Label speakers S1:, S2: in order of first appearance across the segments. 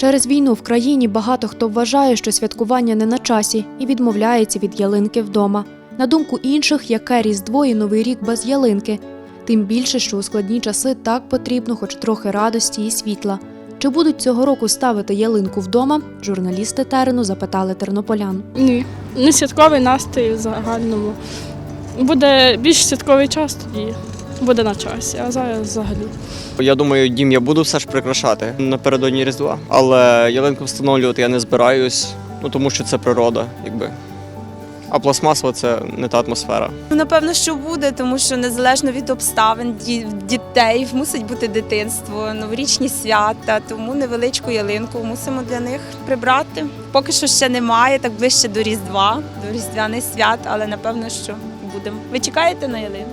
S1: Через війну в країні багато хто вважає, що святкування не на часі і відмовляється від ялинки вдома. На думку інших, яке різдво і новий рік без ялинки. Тим більше, що у складні часи так потрібно хоч трохи радості і світла. Чи будуть цього року ставити ялинку вдома? Журналісти терену запитали тернополян.
S2: Ні. Не святковий настрій в загальному. Буде більш святковий час тоді. Буде на часі, а зараз взагалі.
S3: Я думаю, дім я буду все ж прикрашати напередодні Різдва. Але ялинку встановлювати я не збираюсь, ну тому що це природа, якби. А пластмасова це не та атмосфера.
S4: Ну, Напевно, що буде, тому що незалежно від обставин дітей мусить бути дитинство, новорічні свята, тому невеличку ялинку мусимо для них прибрати. Поки що ще немає, так ближче до Різдва, до Різдвяних свят, але напевно, що будемо. Ви чекаєте на ялинку?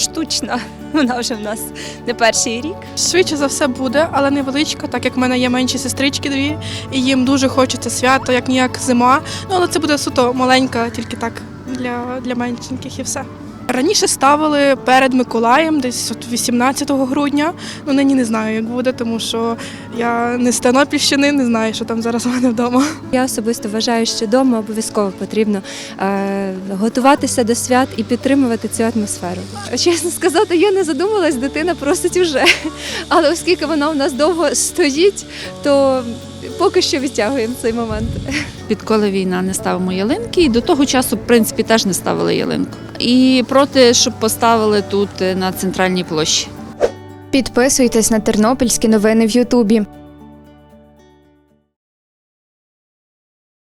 S4: Штучна, вона вже в нас не перший рік.
S5: Швидше за все буде, але невеличка, так як в мене є менші сестрички дві, і їм дуже хочеться свято, як ніяк зима. Ну але це буде суто маленька, тільки так для, для меншеньких і все. Раніше ставили перед Миколаєм, десь от 18 грудня. Ну нині не знаю, як буде, тому що я не з Тернопільщини, не знаю, що там зараз у мене вдома.
S6: Я особисто вважаю, що вдома обов'язково потрібно е, готуватися до свят і підтримувати цю атмосферу. Чесно сказати, я не задумалась, дитина просить уже. Але оскільки вона у нас довго стоїть, то поки що відтягуємо цей момент.
S7: Відколи війна не ставимо ялинки, і до того часу, в принципі, теж не ставили ялинку. І проти, щоб поставили тут е, на центральній площі.
S8: Підписуйтесь на тернопільські новини в Ютубі.